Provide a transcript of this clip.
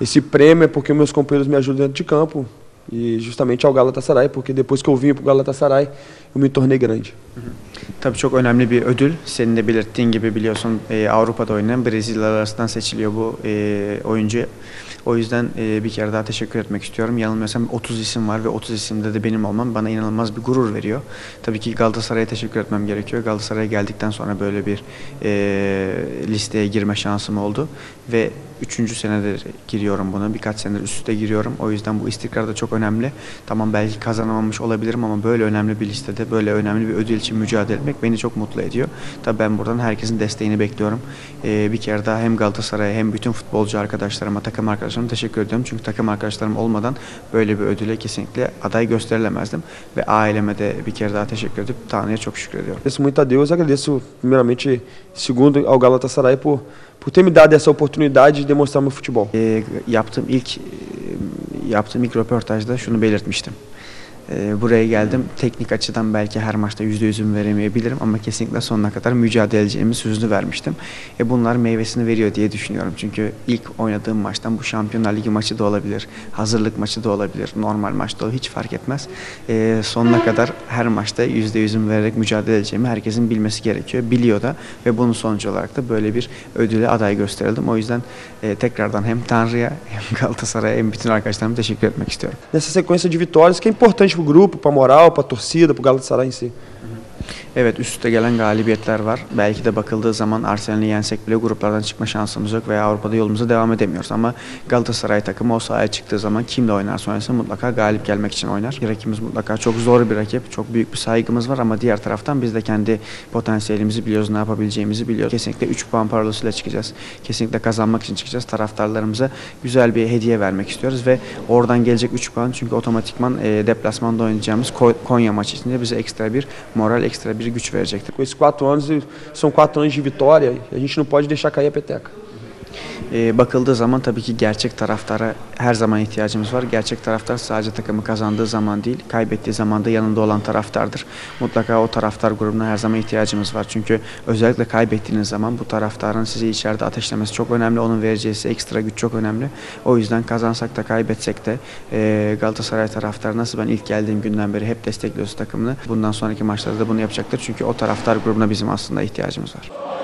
Esse prêmio é porque meus companheiros me ajudam dentro de campo e justamente ao Galatasaray, porque depois que eu vim para Galatasaray, eu me tornei grande. Tabii çok önemli bir ödül. Senin de belirttiğin gibi biliyorsun e, Avrupa'da oynayan Brezilyalılar arasından seçiliyor bu e, oyuncu. O yüzden e, bir kere daha teşekkür etmek istiyorum. Yanılmıyorsam 30 isim var ve 30 isimde de benim olmam bana inanılmaz bir gurur veriyor. Tabii ki Galatasaray'a teşekkür etmem gerekiyor. Galatasaray'a geldikten sonra böyle bir e, listeye girme şansım oldu. Ve üçüncü senedir giriyorum buna. Birkaç senedir üst üste giriyorum. O yüzden bu istikrar da çok önemli. Tamam belki kazanamamış olabilirim ama böyle önemli bir listede, böyle önemli bir ödül için mücadele etmek beni çok mutlu ediyor. Tabii ben buradan herkesin desteğini bekliyorum. Ee, bir kere daha hem Galatasaray'a hem bütün futbolcu arkadaşlarıma, takım arkadaşlarıma teşekkür ediyorum. Çünkü takım arkadaşlarım olmadan böyle bir ödüle kesinlikle aday gösterilemezdim. Ve aileme de bir kere daha teşekkür edip Tanrı'ya çok şükrediyorum. Agradeço muito a Deus, agradeço primeiramente, segundo ao Galatasaray por, por ter me dado essa oportunidade de demonstrar meu futebol. Ee, yaptığım ilk e, yaptığım ilk röportajda şunu belirtmiştim. Ee, buraya geldim. Teknik açıdan belki her maçta yüzde yüzümü veremeyebilirim ama kesinlikle sonuna kadar mücadele edeceğimi sözünü vermiştim. E bunlar meyvesini veriyor diye düşünüyorum. Çünkü ilk oynadığım maçtan bu Şampiyonlar Ligi maçı da olabilir, hazırlık maçı da olabilir, normal maçta da hiç fark etmez. E, sonuna kadar her maçta yüzde yüzümü vererek mücadele edeceğimi herkesin bilmesi gerekiyor. Biliyor da ve bunun sonucu olarak da böyle bir ödüle aday gösterildim. O yüzden e, tekrardan hem Tanrı'ya hem Galatasaray'a hem bütün arkadaşlarıma teşekkür etmek istiyorum. Nessa sequência de vitórias que é importante para o grupo, para a moral, para a torcida, para o Galatasaray em si. Evet üst üste gelen galibiyetler var. Belki de bakıldığı zaman Arsenal'i yensek bile gruplardan çıkma şansımız yok veya Avrupa'da yolumuza devam edemiyoruz. Ama Galatasaray takımı o sahaya çıktığı zaman kimle oynarsa oynasın mutlaka galip gelmek için oynar. Rakibimiz mutlaka çok zor bir rakip. Çok büyük bir saygımız var ama diğer taraftan biz de kendi potansiyelimizi biliyoruz, ne yapabileceğimizi biliyoruz. Kesinlikle 3 puan parolasıyla çıkacağız. Kesinlikle kazanmak için çıkacağız. Taraftarlarımıza güzel bir hediye vermek istiyoruz ve oradan gelecek 3 puan çünkü otomatikman deplasmanda oynayacağımız Ko- Konya maçı içinde bize ekstra bir moral, ekstra bir güç. Com esses quatro anos, são quatro anos de vitória, e a gente não pode deixar cair a peteca. E, bakıldığı zaman tabii ki gerçek taraftara her zaman ihtiyacımız var. Gerçek taraftar sadece takımı kazandığı zaman değil, kaybettiği zaman da yanında olan taraftardır. Mutlaka o taraftar grubuna her zaman ihtiyacımız var. Çünkü özellikle kaybettiğiniz zaman bu taraftarın sizi içeride ateşlemesi çok önemli. Onun vereceği ekstra güç çok önemli. O yüzden kazansak da kaybetsek de e, Galatasaray taraftarı nasıl ben ilk geldiğim günden beri hep destekliyoruz takımını. Bundan sonraki maçlarda da bunu yapacaktır. Çünkü o taraftar grubuna bizim aslında ihtiyacımız var.